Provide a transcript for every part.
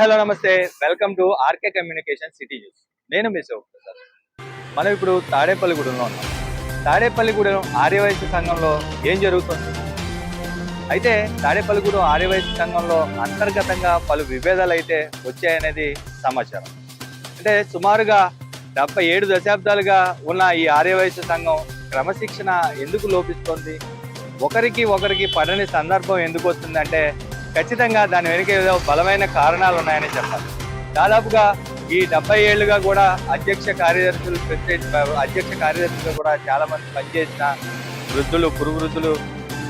Hi hello నమస్తే. Welcome to RK communication city news నేను మీ సార్ మనం ఇప్పుడు తాడేపల్లిగూడెంలో ఉన్నాం. తాడేపల్లిగూడెం ఆర్యవైశ్య సంఘంలో ఏం జరుగుతుంది? అయితే తాడేపల్లిగూడెం ఆర్యవైశ్య సంఘంలో అంతర్గతంగా పలు విభేదాలు అయితే వచ్చాయనేది సమాచారం. అంటే సుమారుగా డెబ్బై ఏడు దశాబ్దాలుగా ఉన్న ఈ ఆర్యవైశ్య సంఘం క్రమశిక్షణ ఎందుకు లోపిస్తోంది? ఒకరికి ఒకరికి పడని సందర్భం ఎందుకు వస్తుందంటే ఖచ్చితంగా దాని వెనుక ఏదో బలమైన కారణాలు ఉన్నాయని చెప్పాలి. దాదాపుగా ఈ డెబ్బై ఏళ్ళుగా కూడా అధ్యక్ష కార్యదర్శులు అధ్యక్ష కార్యదర్శులు కూడా చాలా మంది పనిచేసిన వృద్ధులు పురువృద్ధులు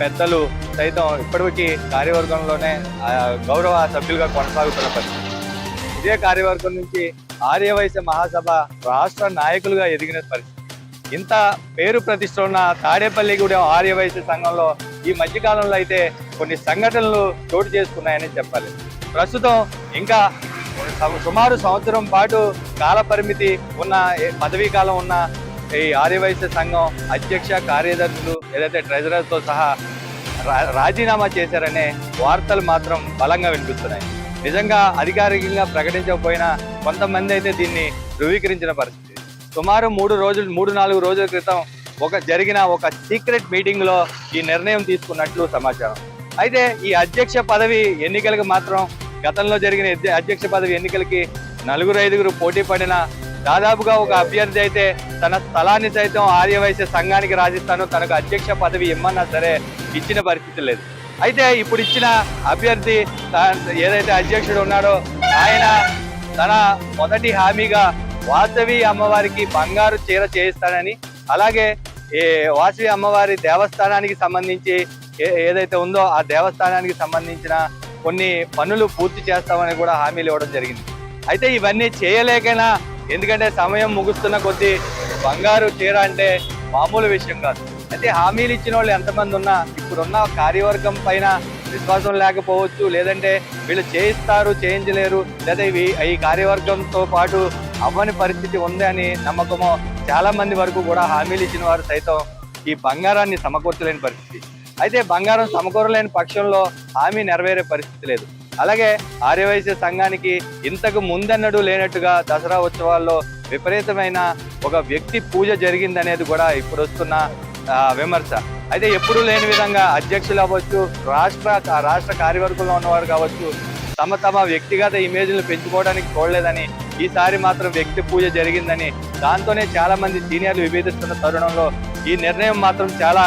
పెద్దలు సైతం ఇప్పటికీ కార్యవర్గంలోనే గౌరవ సభ్యులుగా కొనసాగుతున్న పరిస్థితి. ఇదే కార్యవర్గం నుంచి ఆర్యవైశ్య మహాసభ రాష్ట్ర నాయకులుగా ఎదిగిన పరిస్థితి. ఇంత పేరు ప్రతిష్ట ఉన్న తాడేపల్లిగూడెం ఆర్యవైశ్య సంఘంలో ఈ మధ్యకాలంలో అయితే కొన్ని సంఘటనలు చోటు చేసుకున్నాయని చెప్పాలి. ప్రస్తుతం ఇంకా సుమారు సంవత్సరం పాటు కాల పరిమితి ఉన్న పదవీ కాలం ఉన్న ఈ ఆర్యవైశ్య సంఘం అధ్యక్ష కార్యదర్శులు ఏదైతే ట్రెజరర్తో సహా రా- రాజీనామా చేశారనే వార్తలు మాత్రం బలంగా వినిపిస్తున్నాయి. నిజంగా అధికారికంగా ప్రకటించకపోయినా కొంతమంది అయితే దీన్ని ధృవీకరించిన పరిస్థితి. సుమారు మూడు రోజులు మూడు నాలుగు రోజుల క్రితం ఒక జరిగిన ఒక సీక్రెట్ మీటింగ్లో ఈ నిర్ణయం తీసుకున్నట్లు సమాచారం. అయితే ఈ అధ్యక్ష పదవి ఎన్నికలకు మాత్రం గతంలో జరిగిన అధ్యక్ష పదవి ఎన్నికలకి నలుగురు ఐదుగురు పోటీ పడిన దాదాపుగా ఒక అభ్యర్థి అయితే తన స్థలాన్ని సైతం ఆర్యవైశ్య సంఘానికి రాజిస్తాను తనకు అధ్యక్ష పదవి ఇమ్మన్నా సరే ఇచ్చిన పరిస్థితి లేదు. అయితే ఇప్పుడు ఇచ్చిన అభ్యర్థి ఏదైతే అధ్యక్షుడు ఉన్నాడో ఆయన తన మొదటి హామీగా వాసవి అమ్మవారికి బంగారు చీర చేయిస్తానని అలాగే ఏ వాసవి అమ్మవారి దేవస్థానానికి సంబంధించి ఏదైతే ఉందో ఆ దేవస్థానానికి సంబంధించిన కొన్ని పనులు పూర్తి చేస్తామని కూడా హామీలు ఇవ్వడం జరిగింది. అయితే ఇవన్నీ చేయలేకైనా ఎందుకంటే సమయం ముగుస్తున్న కొద్దీ బంగారు చీర అంటే మామూలు విషయం కాదు. అయితే హామీలు ఇచ్చిన వాళ్ళు ఎంతమంది ఉన్నా ఇప్పుడున్న కార్యవర్గం పైన విశ్వాసం లేకపోవచ్చు లేదంటే వీళ్ళు చేయిస్తారు చేయించలేరు లేదా ఇవి ఈ కార్యవర్గంతో పాటు అవ్వని పరిస్థితి ఉంది అని నమ్మకము చాలా మంది వరకు కూడా హామీలు ఇచ్చిన వారు సైతం ఈ బంగారాన్ని సమకూర్చలేని పరిస్థితి. అయితే బంగారం సమకూరలేని పక్షంలో హామీ నెరవేరే పరిస్థితి లేదు. అలాగే ఆర్యవైశ్య సంఘానికి ఇంతకు ముందన్నడూ లేనట్టుగా దసరా ఉత్సవాల్లో విపరీతమైన ఒక వ్యక్తి పూజ జరిగిందనేది కూడా ఇప్పుడు వస్తున్న విమర్శ. అయితే ఎప్పుడూ లేని విధంగా అధ్యక్షులు అవ్వచ్చు రాష్ట్ర రాష్ట్ర కార్యవర్గంలో ఉన్నవారు కావచ్చు తమ తమ వ్యక్తిగత ఇమేజ్లు పెంచుకోవడానికి చూడలేదని ఈసారి మాత్రం వ్యక్తి పూజ జరిగిందని దాంతోనే చాలామంది సీనియర్లు విభేదిస్తున్న తరుణంలో ఈ నిర్ణయం మాత్రం చాలా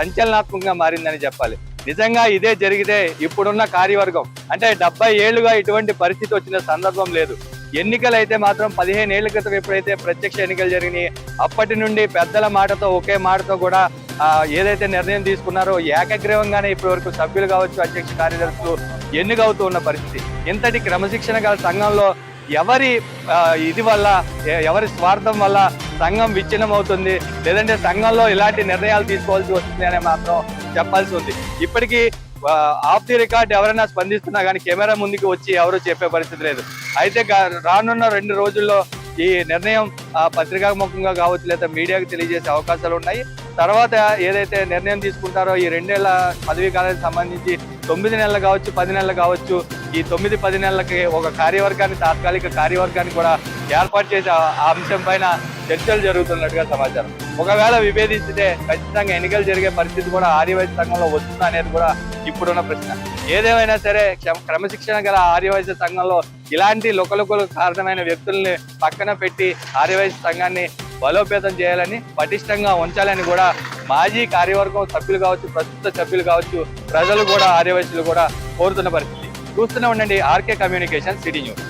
సంచలనాత్మకంగా మారిందని చెప్పాలి. నిజంగా ఇదే జరిగితే ఇప్పుడున్న కార్యవర్గం అంటే డెబ్బై ఏళ్ళుగా ఇటువంటి పరిస్థితి వచ్చిన సందర్భం లేదు. ఎన్నికలు అయితే మాత్రం పదిహేను ఏళ్ళ క్రితం ఎప్పుడైతే ప్రత్యక్ష ఎన్నికలు జరిగినాయి అప్పటి నుండి పెద్దల మాటతో ఒకే మాటతో కూడా ఏదైతే నిర్ణయం తీసుకున్నారో ఏకగ్రీవంగానే ఇప్పటి వరకు సభ్యులు కావచ్చు అధ్యక్ష కార్యదర్శులు ఎన్నికవుతూ ఉన్న పరిస్థితి. ఇంతటి క్రమశిక్షణ గల సంఘంలో ఎవరి ఇది వల్ల ఎవరి స్వార్థం వల్ల సంఘం విచ్ఛిన్నం అవుతుంది లేదంటే సంఘంలో ఇలాంటి నిర్ణయాలు తీసుకోవాల్సి వస్తుంది అనే మాత్రం చెప్పాల్సి ఉంది. ఇప్పటికీ ఆఫ్ ది రికార్డ్ ఎవరైనా స్పందిస్తున్నా కానీ కెమెరా ముందుకు వచ్చి ఎవరు చెప్పే పరిస్థితి లేదు. అయితే రానున్న రెండు రోజుల్లో ఈ నిర్ణయం ఆ, పత్రికాముఖంగా కావచ్చు లేదా మీడియాకు తెలియజేసే అవకాశాలు ఉన్నాయి. తర్వాత ఏదైతే నిర్ణయం తీసుకుంటారో ఈ రెండేళ్ళ పదవీ కాలానికి సంబంధించి తొమ్మిది నెలలు కావచ్చు పది నెలలు కావచ్చు ఈ తొమ్మిది పది నెలలకి ఒక కార్యవర్గాన్ని తాత్కాలిక కార్యవర్గాన్ని కూడా ఏర్పాటు చేసే అంశం పైన చర్చలు జరుగుతున్నట్టుగా సమాచారం. ఒకవేళ విభేదించితే ఖచ్చితంగా ఎన్నికలు జరిగే పరిస్థితి కూడా ఆర్యవైశ్య సంఘంలో వస్తుందా అనేది కూడా ఇప్పుడున్న ప్రశ్న. ఏదేమైనా సరే క్రమశిక్షణ గల ఆర్యవైశ్య సంఘంలో ఇలాంటి లొకలొకలు కారణమైన వ్యక్తుల్ని పక్కన పెట్టి ఆర్యవైశ్య సంఘాన్ని బలోపేతం చేయాలని పటిష్టంగా ఉంచాలని కూడా మాజీ కార్యవర్గం సభ్యులు కావచ్చు ప్రస్తుత సభ్యులు కావచ్చు ప్రజలు కూడా ఆర్యవైశ్యులు కూడా కోరుతున్న పరిస్థితి. చూస్తూనే ఉండండి ఆర్కే కమ్యూనికేషన్ సిటీ న్యూస్.